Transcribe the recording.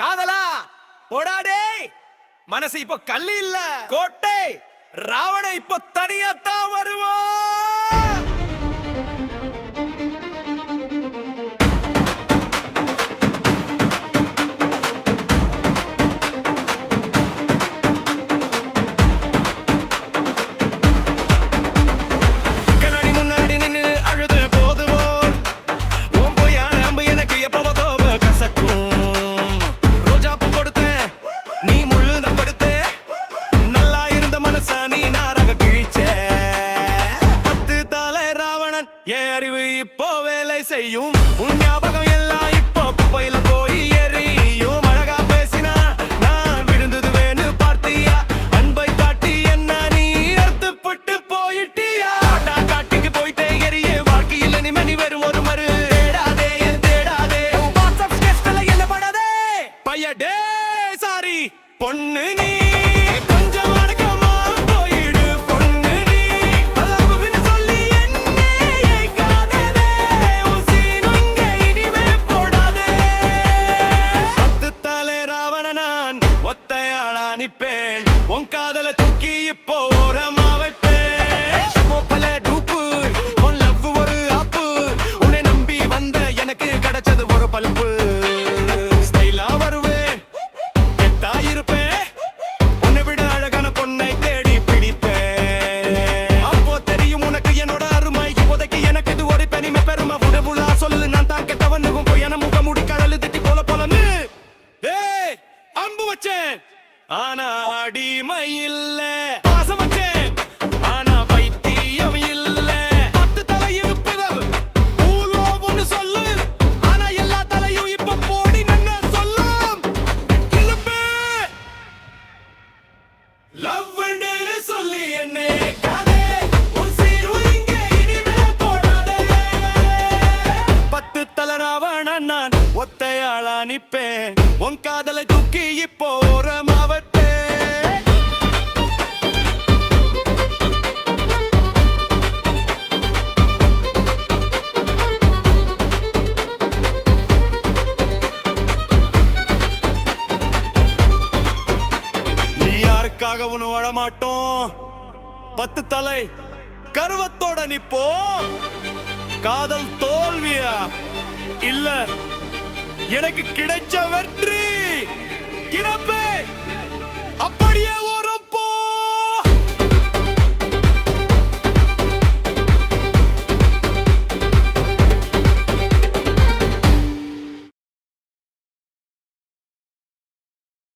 காதலா? போடாடே மனசு இப்போ கல்லு இல்ல. கோட்டை. ராவண இப்போ தனியாத்தான் வருவான். அறிவு இப்போ வேலை செய்யும். உன் ஞாபகம் எல்லாம் இப்போ குப்பையில போய் எரியும். அழகா பேசினா நான் விழுந்தது வேணு பார்த்தியா? அன்பை காட்டி என்ன நீ அர்த்தப்பட்டு போயிட்டியா? காட்டா காட்டுக்கு போயிட்டே எரிய. வாழ்க்கையில் இனிமே நீ வெறும் ஒரு மறு. தேடாதே என் தேடாதே வாட்ஸ்அப் என்ன படாதே? பையடே சாரி பொண்ணு நீ தூக்கி இப்போ ஓரமா வைப்பேன் மோப்பல டூப்பு உன் லவ் ஒரு ஆப்பு. உன்னை நம்பி வந்த எனக்கு கிடைச்சது ஒரு பல்பு. ஸ்டைலா வருவேன் கெத்தா இருப்பேன். உன்னை விட அழகான பொண்ணை தேடி பிடிப்பேன். அப்போ தெரியும் உனக்கு என்னோட அருமை. இப்போதைக்கு எனக்கு இது ஒரு பெருமை. பெருமை உடம்புலா சொல்லு நான் தான் கெட்டவனுக்கும் போய் என முக முடி கடலு திட்டி போல போலன்னு. ஏய் அம்பு வச்சேன் ஆனா அடிமை இல்ல. பாசம் ஆனா பைத்தியம் இல்ல. பத்து தலை இருப்பதல் பூலோகம்னு சொல்லு. ஆனா எல்லா தலையும் இப்ப போடி நின்னு சொல்லும் இழுப்பு லவ் சொல்லி என்னை காதே. உன் பத்து தல ராவணன் நான் ஒத்தையாளா நிப்பேன். உன் காதலை தூக்கி இப்போ உனக்காக உன வாழமாட்டோம். பத்து தலை கருவத்தோட நிப்போம். காதல் தோல்வியா? இல்ல எனக்கு கிடைச்ச வெற்றி. கிடப்பே அப்படியே